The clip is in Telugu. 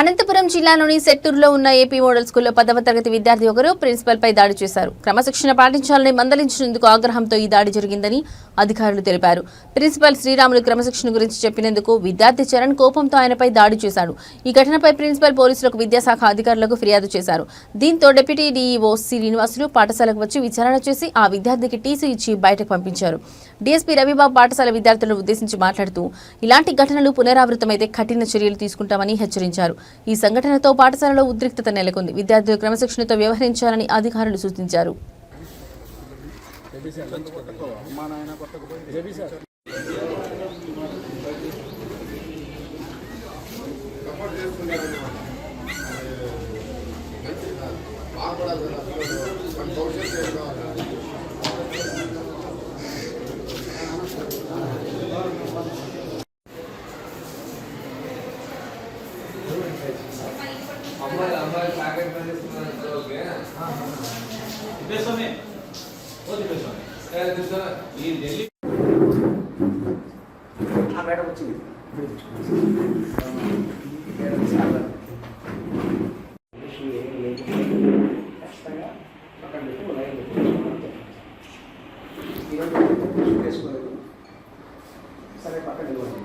అనంతపురం జిల్లాలోని సెట్టూరులో ఉన్న ఏపీ మోడల్ స్కూల్లో పదవ తరగతి విద్యార్థి ఒకరు ప్రిన్సిపల్ పై దాడి చేశారు. క్రమశిక్షణ పాటించాలని మందలించినందుకు ఆగ్రహంతో ఈ దాడి జరిగిందని అధికారులు తెలిపారు. ప్రిన్సిపల్ శ్రీరాములు క్రమశిక్షణ గురించి చెప్పినందుకు విద్యార్థి చరణ్ కోపంతో ఆయనపై దాడి చేశాడు. ఈ ఘటనపై ప్రిన్సిపల్ పోలీసులకు విద్యాశాఖ అధికారులకు ఫిర్యాదు చేశారు. దీంతో డిప్యూటీ డీఈఓ శ్రీనివాసులు పాఠశాలకు వచ్చి విచారణ చేసి ఆ విద్యార్థికి టీసీ ఇచ్చి బయటకు పంపించారు. డీఎస్పీ రవిబాబు పాఠశాల విద్యార్థులను ఉద్దేశించి మాట్లాడుతూ ఇలాంటి ఘటనలు పునరావృతమైతే కఠిన చర్యలు తీసుకుంటామని హెచ్చరించారు. ఈ సంఘటనతో పాఠశాలలో ఉద్రిక్తత నెలకొంది. విద్యార్థులు క్రమశిక్షణతో వ్యవహరించాలని అధికారులు సూచించారు. అమ్మాయి మేడం వచ్చింది సరే పక్కన ఇవ్వండి